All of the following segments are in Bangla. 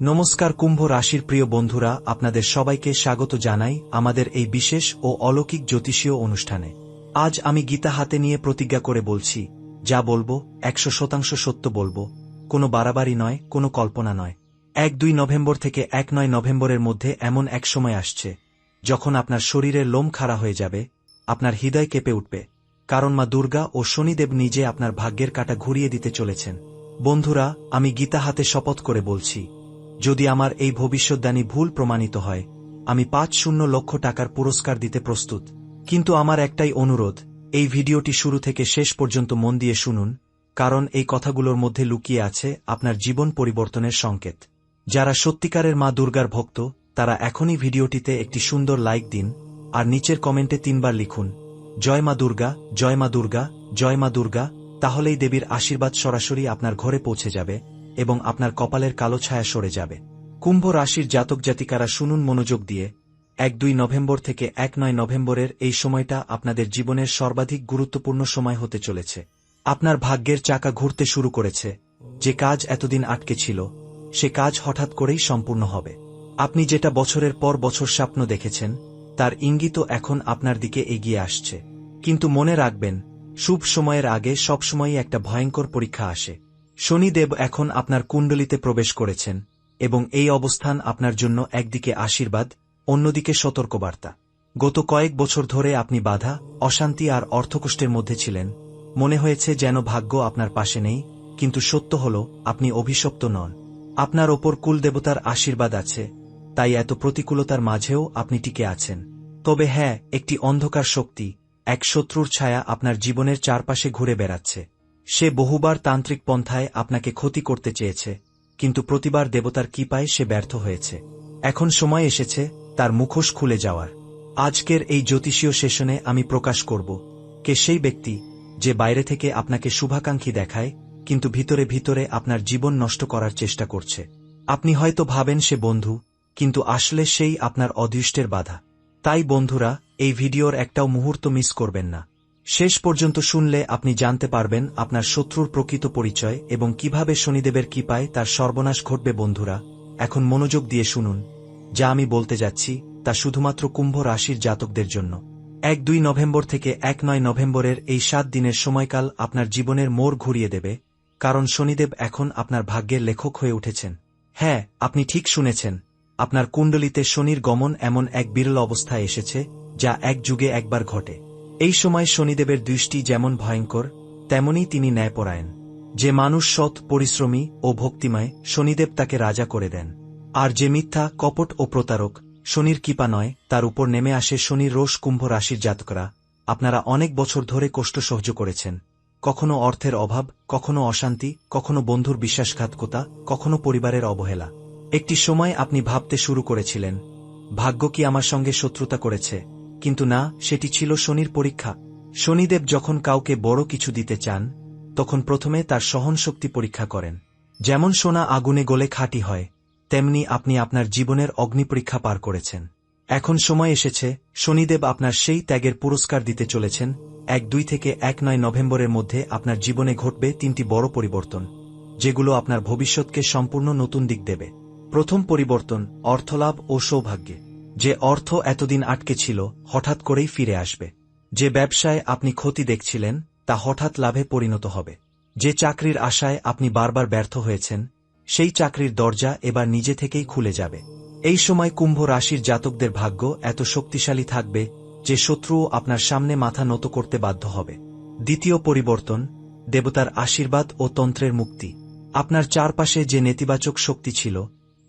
নমস্কার কুম্ভ রাশির প্রিয় বন্ধুরা, আপনাদের সবাইকে স্বাগত জানাই আমাদের এই বিশেষ ও অলৌকিক জ্যোতিষীয় অনুষ্ঠানে। আজ আমি গীতা হাতে নিয়ে প্রতিজ্ঞা করে বলছি, যা বলব, একশো শতাংশ সত্য বলব। কোনো বাড়াবাড়ি নয়, কোনো কল্পনা নয়। এক দুই নভেম্বর থেকে এক নয় নভেম্বরের মধ্যে এমন এক সময় আসছে, যখন আপনার শরীরের লোম খাড়া হয়ে যাবে, আপনার হৃদয় কেঁপে উঠবে। কারণ মা দুর্গা ও শনিদেব নিজে আপনার ভাগ্যের কাটা ঘুরিয়ে দিতে চলেছেন। বন্ধুরা, আমি গীতা হাতে শপথ করে বলছি যদি আমার এই ভবিষ্যৎদানী ভুল প্রমাণিত হয়, আমি পাঁচ শূন্য লক্ষ টাকার পুরস্কার দিতে প্রস্তুত। কিন্তু আমার একটাই অনুরোধ, এই ভিডিওটি শুরু থেকে শেষ পর্যন্ত মন দিয়ে শুনুন, কারণ এই কথাগুলোর মধ্যে লুকিয়ে আছে আপনার জীবন পরিবর্তনের সংকেত। যারা সত্যিকারের মা দুর্গার ভক্ত, তারা এখনই ভিডিওটিতে একটি সুন্দর লাইক দিন, আর নিচের কমেন্টে তিনবার লিখুন, জয় মা দুর্গা, জয় মা দুর্গা, জয় মা দুর্গা তাহলেই দেবীর আশীর্বাদ সরাসরি আপনার ঘরে পৌঁছে যাবে। এবং আপনার কপালের কালো ছায়া সরে যাবে। কুম্ভ রাশির জাতক জাতিকারা শুনুন মনোযোগ দিয়ে। এক দুই নভেম্বর থেকে এক নয় নভেম্বরের এই সময়টা আপনাদের জীবনের সর্বাধিক গুরুত্বপূর্ণ সময় হতে চলেছে। আপনার ভাগ্যের চাকা ঘুরতে শুরু করেছে। যে কাজ এতদিন আটকে ছিল, সে কাজ হঠাৎ করেই সম্পূর্ণ হবে। আপনি যেটা বছরের পর বছর স্বপ্ন দেখেছেন, তার ইঙ্গিতও এখন আপনার দিকে এগিয়ে আসছে। কিন্তু মনে রাখবেন, শুভ সময়ের আগে সবসময়ই একটা ভয়ঙ্কর পরীক্ষা আসে। শনিদেব এখন আপনার কুণ্ডলিতে প্রবেশ করেছেন, এবং এই অবস্থান আপনার জন্য একদিকে আশীর্বাদ, অন্যদিকে সতর্কবার্তা। গত কয়েক বছর ধরে আপনি বাধা, অশান্তি আর অর্থকষ্টের মধ্যে ছিলেন। মনে হয়েছে যেন ভাগ্য আপনার পাশে নেই, কিন্তু সত্য হল, আপনি অভিশপ্ত নন। আপনার ওপর কুলদেবতার আশীর্বাদ আছে, তাই এত প্রতিকূলতার মাঝেও আপনি টিকে আছেন। তবে হ্যাঁ একটি অন্ধকার শক্তি, এক শত্রুর ছায়া আপনার জীবনের চারপাশে ঘুরে বেড়াচ্ছে। সে বহুবার তান্ত্রিক পন্থায় আপনাকে ক্ষতি করতে চেয়েছে, কিন্তু প্রতিবার দেবতার কৃপায় সে ব্যর্থ হয়েছে। এখন সময় এসেছে তার মুখোশ খুলে যাওয়ার। আজকের এই জ্যোতিষীয় সেশনে আমি প্রকাশ করব কে সেই ব্যক্তি যে বাইরে থেকে আপনাকে শুভাকাঙ্ক্ষী দেখায়, কিন্তু ভিতরে ভিতরে আপনার জীবন নষ্ট করার চেষ্টা করছে। আপনি হয়তো ভাবেন সে বন্ধু, কিন্তু আসলে সেই আপনার অদৃষ্টের বাধা। তাই বন্ধুরা, এই ভিডিওর একটাও মুহূর্ত মিস করবেন না। শেষ পর্যন্ত শুনলে আপনি জানতে পারবেন আপনার শত্রুর প্রকৃত পরিচয় এবং কীভাবে শনিদেবের কৃপায় তার সর্বনাশ ঘটবে, বন্ধুরা। এখন মনোযোগ দিয়ে শুনুন। যা আমি বলতে যাচ্ছি, তা শুধুমাত্র কুম্ভ রাশির জাতকদের জন্য। এক দুই নভেম্বর থেকে এক নয় নভেম্বরের এই সাত দিনের সময়কাল আপনার জীবনের মোড় ঘুরিয়ে দেবে, কারণ শনিদেব এখন আপনার ভাগ্যের লেখক হয়ে উঠেছেন। হ্যাঁ আপনি ঠিক শুনেছেন, আপনার কুণ্ডলিতে শনির গমন এমন এক বিরল অবস্থায় এসেছে, যা এক যুগে একবার ঘটে। এই সময় শনিদেবের দৃষ্টি যেমন ভয়ঙ্কর, তেমনি তিনি ন্যায়পরায়ণ। যে মানুষ সৎ, পরিশ্রমী ও ভক্তিময়, শনিদেব তাকে রাজা করে দেন। আর যে মিথ্যা, কপট ও প্রতারক, শনির কৃপা নয়, তার উপর নেমে আসে শনির রোষ কুম্ভ রাশির জাতকরা। আপনারা অনেক বছর ধরে কষ্ট সহ্য করেছেন। কখনো অর্থের অভাব, কখনো অশান্তি, কখনো বন্ধুর বিশ্বাসঘাতকতা, কখনো পরিবারের অবহেলা। একটি সময় আপনি ভাবতে শুরু করেছিলেন, ভাগ্য কি আমার সঙ্গে শত্রুতা করেছে? কিন্তু না, সেটি ছিল শনির পরীক্ষা। শনিদেব যখন কাউকে বড় কিছু দিতে চান, তখন প্রথমে তার সহনশক্তি পরীক্ষা করেন। যেমন সোনা আগুনে গলে খাঁটি হয়, তেমনি আপনি আপনার জীবনের অগ্নিপরীক্ষা পার করেছেন। এখন সময় এসেছে, শনিদেব আপনার সেই ত্যাগের পুরস্কার দিতে চলেছেন, এক দুই থেকে এক নয় নভেম্বরের মধ্যে আপনার জীবনে ঘটবে তিনটি বড় পরিবর্তন, যেগুলো আপনার ভবিষ্যৎকে সম্পূর্ণ নতুন দিক দেবে। প্রথম পরিবর্তন অর্থলাভ ও সৌভাগ্যে। যে অর্থ এতদিন আটকে ছিল, হঠাৎ করেই ফিরে আসবে। যে ব্যবসায় আপনি ক্ষতি দেখছিলেন, তা হঠাৎ লাভে পরিণত হবে। যে চাকরির আশায় আপনি বারবার ব্যর্থ হয়েছেন, সেই চাকরির দরজা এবার নিজে থেকেই খুলে যাবে। এই সময় কুম্ভ রাশির জাতকদের ভাগ্য এত শক্তিশালী থাকবে যে শত্রুও আপনার সামনে মাথা নত করতে বাধ্য হবে। দ্বিতীয় পরিবর্তন, দেবতার আশীর্বাদ ও তন্ত্রের মুক্তি। আপনার চারপাশে যে নেতিবাচক শক্তি ছিল,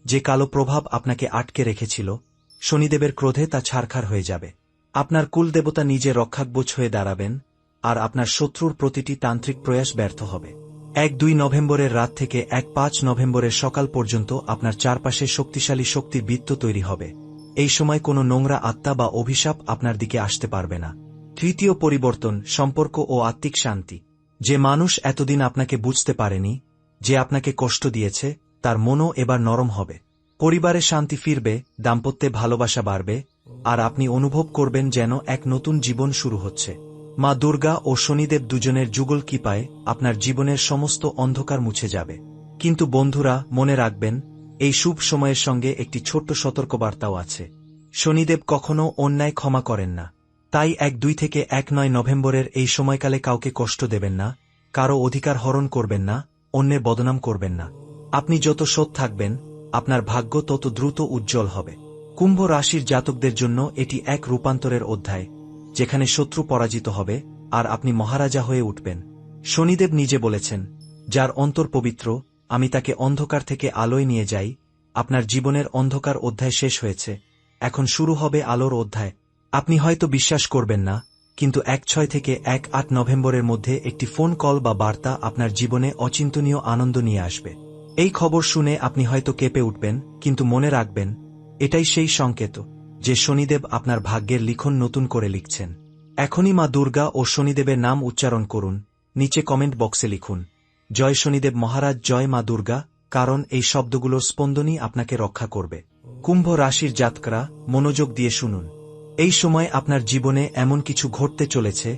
যে কালো প্রভাব আপনাকে আটকে রেখেছিল শনিদেবের ক্রোধে তা ছারখার হয়ে যাবে। আপনার কুলদেবতা নিজে রক্ষাকবোচ হয়ে দাঁড়াবেন, আর আপনার শত্রুর প্রতিটি তান্ত্রিক প্রয়াস ব্যর্থ হবে। এক দুই নভেম্বরের রাত থেকে এক পাঁচ নভেম্বরের সকাল পর্যন্ত আপনার চারপাশে শক্তিশালী শক্তির বৃত্ত তৈরি হবে। এই সময় কোনো নোংরা আত্মা বা অভিশাপ আপনার দিকে আসতে পারবে না। তৃতীয় পরিবর্তন, সম্পর্ক ও আত্মিক শান্তি। যে মানুষ এতদিন আপনাকে বুঝতে পারেনি, যে আপনাকে কষ্ট দিয়েছে, তার মনও এবার নরম হবে। পরিবারে শান্তি ফিরবে, দাম্পত্যে ভালোবাসা বাড়বে, আর আপনি অনুভব করবেন যেন এক নতুন জীবন শুরু হচ্ছে। মা দুর্গা ও শনিদেব দুজনের যুগল কৃপায় আপনার জীবনের সমস্ত অন্ধকার মুছে যাবে। কিন্তু বন্ধুরা, মনে রাখবেন, এই শুভ সময়ের সঙ্গে একটি ছোট্ট সতর্কবার্তাও আছে। শনিদেব কখনও অন্যায় ক্ষমা করেন না। তাই এক দুই থেকে এক নয় নভেম্বরের এই সময়কালে কাউকে কষ্ট দেবেন না, কারও অধিকার হরণ করবেন না, অন্যের বদনাম করবেন না। আপনি যত সৎ থাকবেন আপনার ভাগ্য তত দ্রুত উজ্জ্বল হবে। কুম্ভ রাশির জাতকদের জন্য এটি এক রূপান্তরের অধ্যায়, যেখানে শত্রু পরাজিত হবে আর আপনি মহারাজা হয়ে উঠবেন। শনিদেব নিজে বলেছেন, যার অন্তর পবিত্র, আমি তাকে অন্ধকার থেকে আলোয় নিয়ে যাই। আপনার জীবনের অন্ধকার অধ্যায় শেষ হয়েছে। এখন শুরু হবে আলোর অধ্যায়। আপনি হয়তো বিশ্বাস করবেন না, কিন্তু এক ছয় থেকে এক আট নভেম্বরের মধ্যে একটি ফোন কল বা বার্তা আপনার জীবনে অচিন্তনীয় আনন্দ নিয়ে আসবে। এই খবর শুনে আপনি হয়তো কেঁপে উঠবেন, কিন্তু মনে রাখবেন, এটাই সেই সংকেত যে শনিদেব আপনার ভাগ্যের লিখন নতুন করে লিখছেন। এখনই মা দুর্গা ও শনিদেবের নাম উচ্চারণ করুন, নিচে কমেন্ট বক্সে লিখুন, জয় শনিদেব মহারাজ, জয় মা দুর্গা, কারণ এই শব্দগুলোর স্পন্দনই আপনাকে রক্ষা করবে। কুম্ভ রাশির জাতকরা, মনোযোগ দিয়ে শুনুন। এই সময় আপনার জীবনে এমন কিছু ঘটতে চলেছে,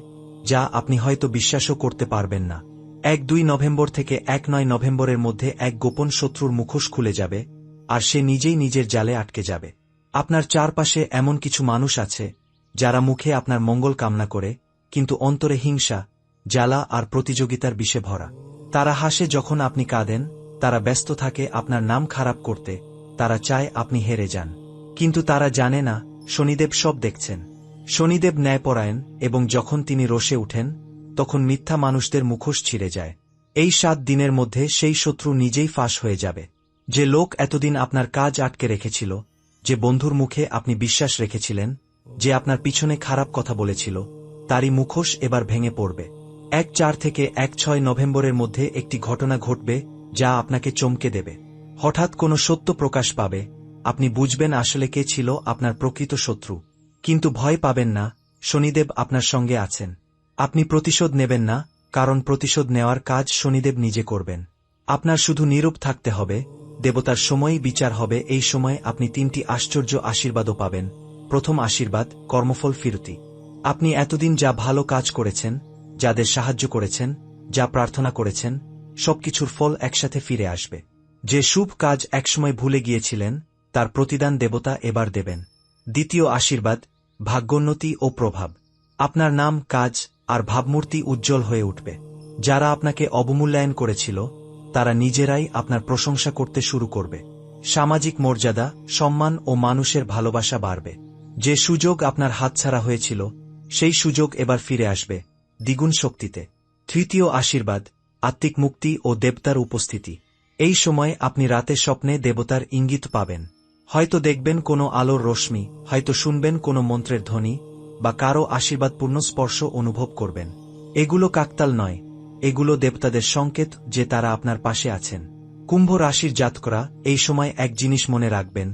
যা আপনি হয়তো বিশ্বাসও করতে পারবেন না। এক দুই নভেম্বর থেকে এক নয় নভেম্বরের মধ্যে এক গোপন শত্রুর মুখোশ খুলে যাবে, আর সে নিজেই নিজের জালে আটকে যাবে। আপনার চারপাশে এমন কিছু মানুষ আছে, যারা মুখে আপনার মঙ্গল কামনা করে, কিন্তু অন্তরে হিংসা, জ্বালা আর প্রতিযোগিতার বিষে ভরা। তারা হাসে যখন আপনি কাঁদেন, তারা ব্যস্ত থাকে আপনার নাম খারাপ করতে, তারা চায় আপনি হেরে যান। কিন্তু তারা জানে না, শনিদেব সব দেখছেন। শনিদেব ন্যায়পরায়ণ এবং যখন তিনি রোষে উঠেন তখন মিথ্যা মানুষদের মুখোশ ছিঁড়ে যায়। এই সাত দিনের মধ্যে সেই শত্রু নিজেই ফাঁস হয়ে যাবে। যে লোক এতদিন আপনার কাজ আটকে রেখেছিল, যে বন্ধুর মুখে আপনি বিশ্বাস রেখেছিলেন, যে আপনার পিছনে খারাপ কথা বলেছিল, তারই মুখোশ এবার ভেঙে পড়বে। এক চার থেকে এক ছয় নভেম্বরের মধ্যে একটি ঘটনা ঘটবে, যা আপনাকে চমকে দেবে। হঠাৎ কোনো সত্য প্রকাশ পাবে। আপনি বুঝবেন আসলে কে ছিল আপনার প্রকৃত শত্রু। কিন্তু ভয় পাবেন না, শনিদেব আপনার সঙ্গে আছেন। আপনি প্রতিশোধ নেবেন না, কারণ প্রতিশোধ নেওয়ার কাজ শনিদেব নিজে করবেন। আপনার শুধু নীরব থাকতে হবে, দেবতার সময়ই বিচার হবে, এই সময় আপনি তিনটি আশ্চর্য আশীর্বাদও পাবেন। প্রথম আশীর্বাদ, কর্মফল ফিরতি। আপনি এতদিন যা ভালো কাজ করেছেন, যাদের সাহায্য করেছেন, যা প্রার্থনা করেছেন, সবকিছুর ফল একসাথে ফিরে আসবে। যে শুভ কাজ একসময় ভুলে গিয়েছিলেন, তার প্রতিদান দেবতা এবার দেবেন। দ্বিতীয় আশীর্বাদ, ভাগ্যোন্নতি ও প্রভাব। আপনার নাম, কাজ আর ভাবমূর্তি উজ্জ্বল হয়ে উঠবে। যারা আপনাকে অবমূল্যায়ন করেছিল, তারা নিজেরাই আপনার প্রশংসা করতে শুরু করবে। সামাজিক মর্যাদা, সম্মান ও মানুষের ভালোবাসা বাড়বে। যে সুযোগ আপনার হাতছাড়া হয়েছিল, সেই সুযোগ এবার ফিরে আসবে। দ্বিগুণ শক্তিতে। তৃতীয় আশীর্বাদ, আত্মিক মুক্তি ও দেবতার উপস্থিতি। এই সময় আপনি রাতে স্বপ্নে দেবতার ইঙ্গিত পাবেন। হয়তো দেখবেন কোনো আলোর রশ্মি, হয়তো শুনবেন কোনো মন্ত্রের ধ্বনি বা কারও আশীর্বাদপূর্ণ স্পর্শ অনুভব করবেন। এগুলো কাকতাল নয়, এগুলো দেবতাদের সংকেত যে তারা আপনার পাশে আছেন। কুম্ভ রাশির জাতকরা এই সময় এক জিনিস মনে রাখবেন,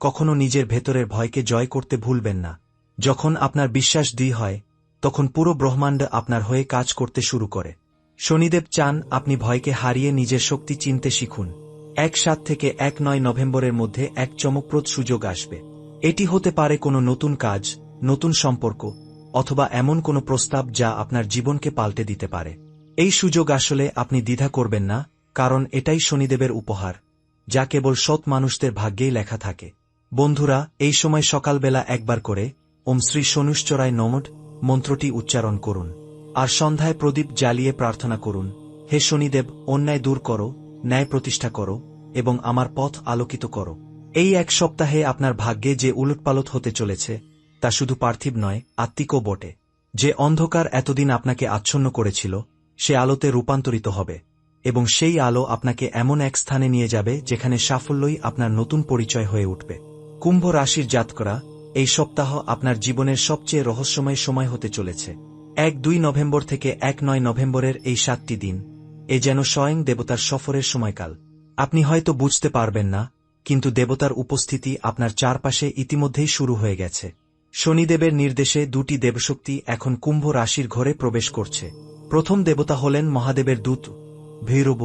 কখনো নিজের ভেতরের ভয়কে জয় করতে ভুলবেন না। যখন আপনার বিশ্বাস দুই হয়, তখন পুরো ব্রহ্মাণ্ড আপনার হয়ে কাজ করতে শুরু করে। শনিদেব চান আপনি ভয়কে হারিয়ে নিজের শক্তি চিনতে শিখুন। এক সাত থেকে এক নয় নভেম্বরের মধ্যে এক চমকপ্রদ সুযোগ আসবে। এটি হতে পারে কোনো নতুন কাজ নতুন সম্পর্ক, অথবা এমন কোনো প্রস্তাব যা আপনার জীবনকে পাল্টে দিতে পারে। এই সুযোগ আসলে আপনি দ্বিধা করবেন না, কারণ এটাই শনিদেবের উপহার, যা কেবল সৎ মানুষদের ভাগ্যেই লেখা থাকে। বন্ধুরা, এই সময় সকালবেলা একবার করে ওম শ্রী সনুশ্চরায় নমট মন্ত্রটি উচ্চারণ করুন। আর সন্ধ্যায় প্রদীপ জ্বালিয়ে প্রার্থনা করুন, হে শনিদেব, অন্যায় দূর করো, ন্যায় প্রতিষ্ঠা করো, এবং আমার পথ আলোকিত করো। এই এক সপ্তাহে আপনার ভাগ্যে যে উলটপালট হতে চলেছে তা শুধু পার্থিব নয়, আত্মিকও বটে। যে অন্ধকার এতদিন আপনাকে আচ্ছন্ন করেছিল, সে আলোতে রূপান্তরিত হবে, এবং সেই আলো আপনাকে এমন এক স্থানে নিয়ে যাবে যেখানে সাফল্যই আপনার নতুন পরিচয় হয়ে উঠবে। কুম্ভ রাশির জাতকরা, এই সপ্তাহ আপনার জীবনের সবচেয়ে রহস্যময় সময় হতে চলেছে। এক দুই নভেম্বর থেকে এক নয় নভেম্বরের এই সাতটি দিন, এ যেন স্বয়ং দেবতার সফরের সময়কাল। আপনি হয়তো বুঝতে পারবেন না, কিন্তু দেবতার উপস্থিতি আপনার চারপাশে ইতিমধ্যেই শুরু হয়ে গেছে। শনিদেবের নির্দেশে দুটি দেবশক্তি এখন কুম্ভ রাশির ঘরে প্রবেশ করছে। প্রথম দেবতা হলেন মহাদেবের দূত, ভৈরব,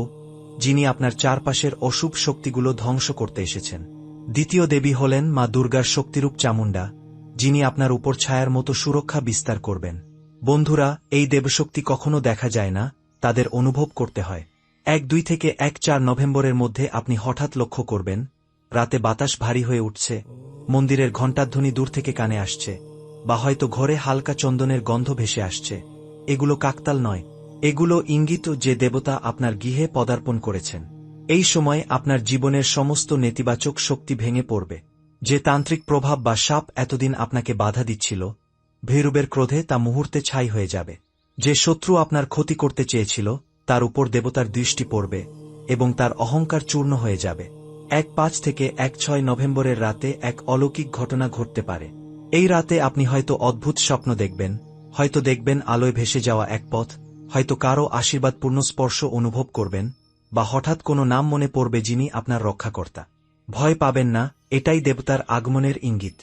যিনি আপনার চারপাশের অশুভ শক্তিগুলো ধ্বংস করতে এসেছেন। দ্বিতীয় দেবী হলেন মা দুর্গার শক্তিরূপ চামুণ্ডা, যিনি আপনার উপর ছায়ার মতো সুরক্ষা বিস্তার করবেন। বন্ধুরা, এই দেবশক্তি কখনো দেখা যায় না, তাদের অনুভব করতে হয়। এক দুই থেকে এক চার নভেম্বরের মধ্যে আপনি হঠাৎ লক্ষ্য করবেন রাতে বাতাস ভারী হয়ে উঠছে। মন্দিরের ঘণ্টাধ্বনি দূর থেকে কানে আসছে, বা হয়তো ঘরে হালকা চন্দনের গন্ধ ভেসে আসছে। এগুলো কাকতাল নয়, এগুলো ইঙ্গিত যে দেবতা আপনার গৃহে পদার্পণ করেছেন। এই সময় আপনার জীবনের সমস্ত নেতিবাচক শক্তি ভেঙে পড়বে। যে তান্ত্রিক প্রভাব বা সাপ এতদিন আপনাকে বাধা দিচ্ছিল, ভৈরবের ক্রোধে তা মুহূর্তে ছাই হয়ে যাবে। যে শত্রু আপনার ক্ষতি করতে চেয়েছিল, তার উপর দেবতার দৃষ্টি পড়বে এবং তার অহংকার চূর্ণ হয়ে যাবে। এক পাঁচ থেকে এক ছয় নভেম্বরের রাতে এক অলৌকিক ঘটনা ঘটতে পারে। এই রাতে আপনি হয়তো অদ্ভুত স্বপ্ন দেখবেন, হয়তো দেখবেন আলোয় ভেসে যাওয়া এক পথ, হয়তো কারও আশীর্বাদপূর্ণ স্পর্শ অনুভব করবেন, বা হঠাৎ কোনো নাম মনে পড়বে যিনি আপনার রক্ষাকর্তা। ভয় পাবেন না, এটাই দেবতার আগমনের ইঙ্গিত।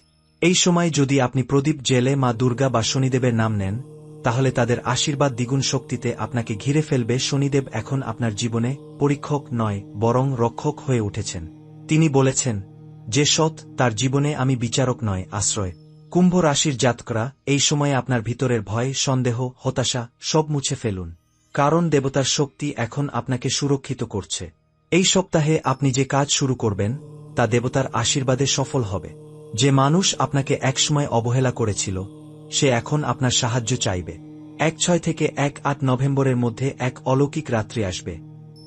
এই সময় যদি আপনি প্রদীপ, জেলে মা দুর্গা বা শনিদেবের নাম নেন তাহলে তাদের আশীর্বাদ দ্বিগুণ শক্তিতে আপনাকে ঘিরে ফেলবে শনিদেব এখন আপনার জীবনে পরীক্ষক নয়, বরং রক্ষক হয়ে উঠেছেন। তিনি বলেছেন, যে সৎ, তার জীবনে আমি বিচারক নয়, আশ্রয়। কুম্ভ রাশির জাতকরা, এই সময়ে আপনার ভিতরের ভয়, সন্দেহ, হতাশা সব মুছে ফেলুন। কারণ দেবতার শক্তি এখন আপনাকে সুরক্ষিত করছে। এই সপ্তাহে আপনি যে কাজ শুরু করবেন, তা দেবতার আশীর্বাদে সফল হবে। যে মানুষ আপনাকে একসময় অবহেলা করেছিল সে এখন আপনার সাহায্য চাইবে। এক ছয় থেকে এক আট নভেম্বরের মধ্যে এক অলৌকিক রাত্রি আসবে,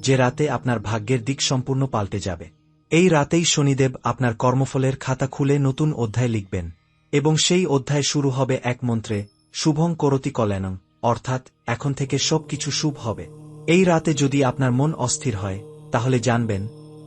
যে রাতে আপনার ভাগ্যের দিক সম্পূর্ণ পাল্টে যাবে। এই রাতেই শনিদেব আপনার কর্মফলের খাতা খুলে নতুন অধ্যায় লিখবেন, এবং সেই অধ্যায় শুরু হবে এক মন্ত্রে, শুভং করতি কল্যাণং অর্থাৎ, এখন থেকে সবকিছু শুভ হবে। এই রাতে যদি আপনার মন অস্থির হয়, তাহলে জানবেন,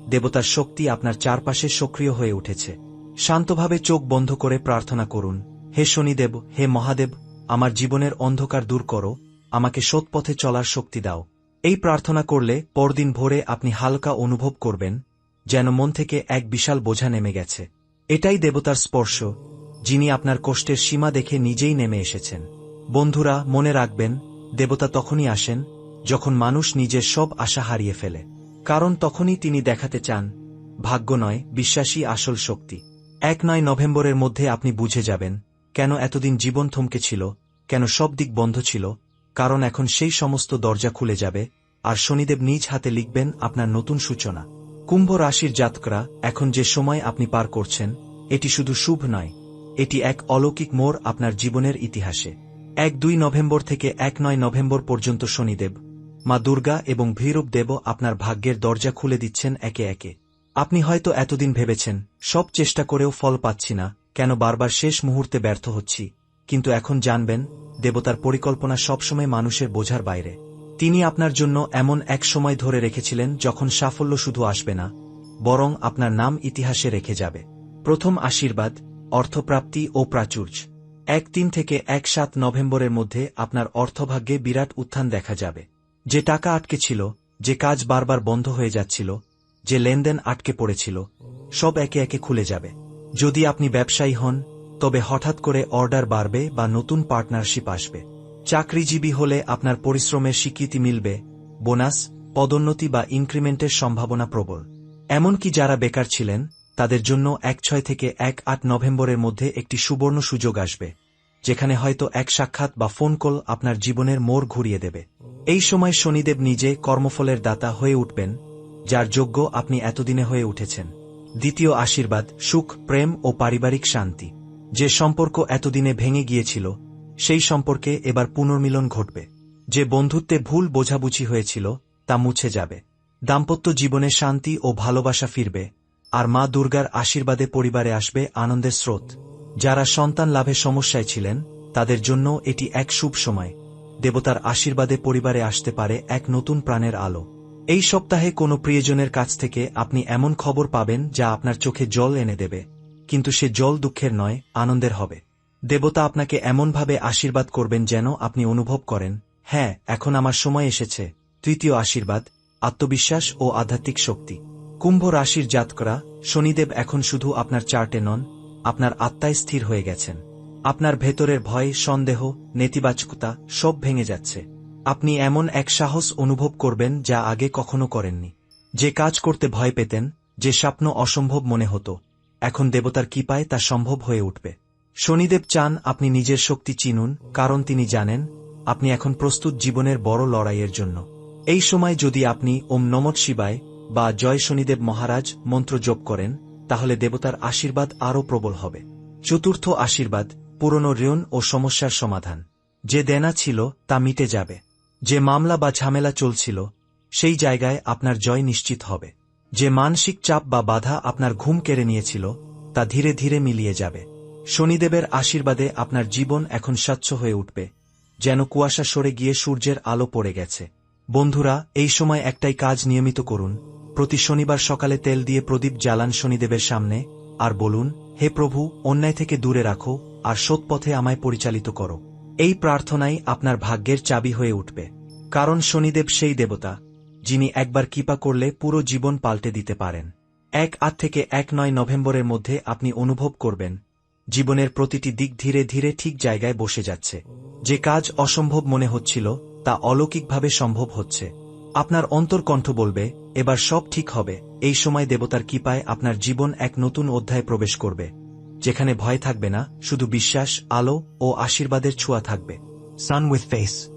দেবতার শক্তি আপনার চারপাশে সক্রিয় হয়ে উঠেছে। শান্তভাবে চোখ বন্ধ করে প্রার্থনা করুন। হে শনিদেব, হে মহাদেব, আমার জীবনের অন্ধকার দূর করো, আমাকে সৎপথে চলার শক্তি দাও। এই প্রার্থনা করলে পরদিন ভোরে আপনি হালকা অনুভব করবেন, যেন মন থেকে এক বিশাল বোঝা নেমে গেছে। এটাই দেবতার স্পর্শ, যিনি আপনার কষ্টের সীমা দেখে নিজেই নেমে এসেছেন। বন্ধুরা, মনে রাখবেন, দেবতা তখনই আসেন, যখন মানুষ নিজের সব আশা হারিয়ে ফেলে। কারণ তখনই তিনি দেখাতে চান, ভাগ্য নয় বিশ্বাসী আসল শক্তি। এক নয় নভেম্বরের মধ্যে আপনি বুঝে যাবেন কেন এতদিন জীবন থমকে ছিল, কেন সব দিক বন্ধ ছিল, কারণ এখন সেই সমস্ত দরজা খুলে যাবে, আর শনিদেব নিজ হাতে লিখবেন আপনার নতুন সূচনা। কুম্ভ রাশির জাতকরা, এখন যে সময় আপনি পার করছেন, এটি শুধু শুভ নয়, এটি এক অলৌকিক মোড় আপনার জীবনের ইতিহাসে। এক দুই নভেম্বর থেকে এক নয় নভেম্বর পর্যন্ত শনিদেব, মা দুর্গা এবং ভৈরব দেব আপনার ভাগ্যের দরজা খুলে দিচ্ছেন একে একে। আপনি হয়তো এতদিন ভেবেছেন, সব চেষ্টা করেও ফল পাচ্ছি না কেন বারবার শেষ মুহূর্তে ব্যর্থ হচ্ছি, কিন্তু এখন জানবেন, দেবতার পরিকল্পনা সবসময় মানুষের বোঝার বাইরে। তিনি আপনার জন্য এমন এক সময় ধরে রেখেছিলেন যখন সাফল্য শুধু আসবে না, বরং আপনার নাম ইতিহাসে রেখে যাবে। প্রথম আশীর্বাদ, অর্থপ্রাপ্তি ও প্রাচুর্য। এক তিন থেকে এক সাত নভেম্বরের মধ্যে আপনার অর্থভাগ্যে বিরাট উত্থান দেখা যাবে। যে টাকা আটকে ছিল, যে কাজ বারবার বন্ধ হয়ে যাচ্ছিল, যে লেনদেন আটকে পড়েছিল, সব একে একে খুলে যাবে। যদি আপনি ব্যবসায়ী হন, তবে হঠাৎ করে অর্ডার বাড়বে বা নতুন পার্টনারশিপ আসবে। চাকরিজীবী হলে আপনার পরিশ্রমের স্বীকৃতি মিলবে, বোনাস, পদোন্নতি বা ইনক্রিমেন্টের সম্ভাবনা প্রবল। এমনকি যারা বেকার ছিলেন, তাদের জন্য এক ছয় থেকে এক আট নভেম্বরের মধ্যে একটি সুবর্ণ সুযোগ আসবে, যেখানে হয়তো এক সাক্ষাৎ বা ফোন কল আপনার জীবনের মোড় ঘুরিয়ে দেবে। এই সময় শনিদেব নিজে কর্মফলের দাতা হয়ে উঠবেন, যার যোগ্য আপনি এতদিনে হয়ে উঠেছেন। দ্বিতীয় আশীর্বাদ, সুখ, প্রেম ও পারিবারিক শান্তি। যে সম্পর্ক এতদিনে ভেঙে গিয়েছিল, সেই সম্পর্কে এবার পুনর্মিলন ঘটবে। যে বন্ধুত্বে ভুল বোঝাবুঝি হয়েছিল, তা মুছে যাবে। দাম্পত্য জীবনে শান্তি ও ভালোবাসা ফিরবে, আর মা দুর্গার আশীর্বাদে পরিবারে আসবে আনন্দের স্রোত। যারা সন্তান লাভে সমস্যায় ছিলেন, তাদের জন্য এটি এক শুভ সময়। দেবতার আশীর্বাদে পরিবারে আসতে পারে এক নতুন প্রাণের আলো। এই সপ্তাহে কোনো প্রিয়জনের কাছ থেকে আপনি এমন খবর পাবেন যা আপনার চোখে জল এনে দেবে। কিন্তু সে জল দুঃখের নয়, আনন্দের হবে। দেবতা আপনাকে এমনভাবে আশীর্বাদ করবেন যেন আপনি অনুভব করেন হ্যাঁ এখন আমার সময় এসেছে। তৃতীয় আশীর্বাদ, আত্মবিশ্বাস ও আধ্যাত্মিক শক্তি। কুম্ভ রাশির জাতকরা, শনিদেব এখন শুধু আপনার চার্টে নন, আপনার আত্মায় স্থির হয়ে গেছেন। আপনার ভেতরের ভয়, সন্দেহ, নেতিবাচকতা সব ভেঙে যাচ্ছে। আপনি এমন এক সাহস অনুভব করবেন যা আগে কখনো করেননি। যে কাজ করতে ভয় পেতেন, যে স্বপ্ন অসম্ভব মনে হতো, এখন দেবতার কৃপায় তা সম্ভব হয়ে উঠবে। শনিদেব চান আপনি নিজের শক্তি চিনুন, কারণ তিনি জানেন, আপনি এখন প্রস্তুত জীবনের বড় লড়াইয়ের জন্য। এই সময় যদি আপনি ওম নমৎ শিবায় বা জয় শনিদেব মহারাজ মন্ত্র জপ করেন, তাহলে দেবতার আশীর্বাদ আরও প্রবল হবে। চতুর্থ আশীর্বাদ, পুরনো ঋণ ও সমস্যার সমাধান। যে দেনা ছিল, তা মিটে যাবে। যে মামলা বা ঝামেলা চলছিল, সেই জায়গায় আপনার জয় নিশ্চিত হবে। যে মানসিক চাপ বা বাধা আপনার ঘুম কেড়ে নিয়েছিল, তা ধীরে ধীরে মিলিয়ে যাবে। শনিদেবের আশীর্বাদে আপনার জীবন এখন স্বচ্ছ হয়ে উঠবে, যেন কুয়াশা সরে গিয়ে সূর্যের আলো পড়ে গেছে। বন্ধুরা, এই সময় একটাই কাজ নিয়মিত করুন। প্রতি শনিবার সকালে তেল দিয়ে প্রদীপ জ্বালান শনিদেবের সামনে, আর বলুন, হে প্রভু, অন্যায় থেকে দূরে রাখো, আর সৎ পথে আমায় পরিচালিত করো। এই প্রার্থনাই আপনার ভাগ্যের চাবি হয়ে উঠবে। কারণ শনিদেব সেই দেবতা, যিনি একবার কৃপা করলে পুরো জীবন পাল্টে দিতে পারেন। এক আট থেকে এক নয় নভেম্বরের মধ্যে আপনি অনুভব করবেন, জীবনের প্রতিটি দিক ধীরে ধীরে ঠিক জায়গায় বসে যাচ্ছে। যে কাজ অসম্ভব মনে হচ্ছিল, তা অলৌকিকভাবে সম্ভব হচ্ছে। আপনার অন্তর্কণ্ঠ বলবে, এবার সব ঠিক হবে। এই সময় দেবতার কৃপায় আপনার জীবন এক নতুন অধ্যায়ে প্রবেশ করবে। যেখানে ভয় থাকবে না শুধু বিশ্বাস আলো ও আশীর্বাদের ছোঁয়া থাকবে। সান উইথ ফেস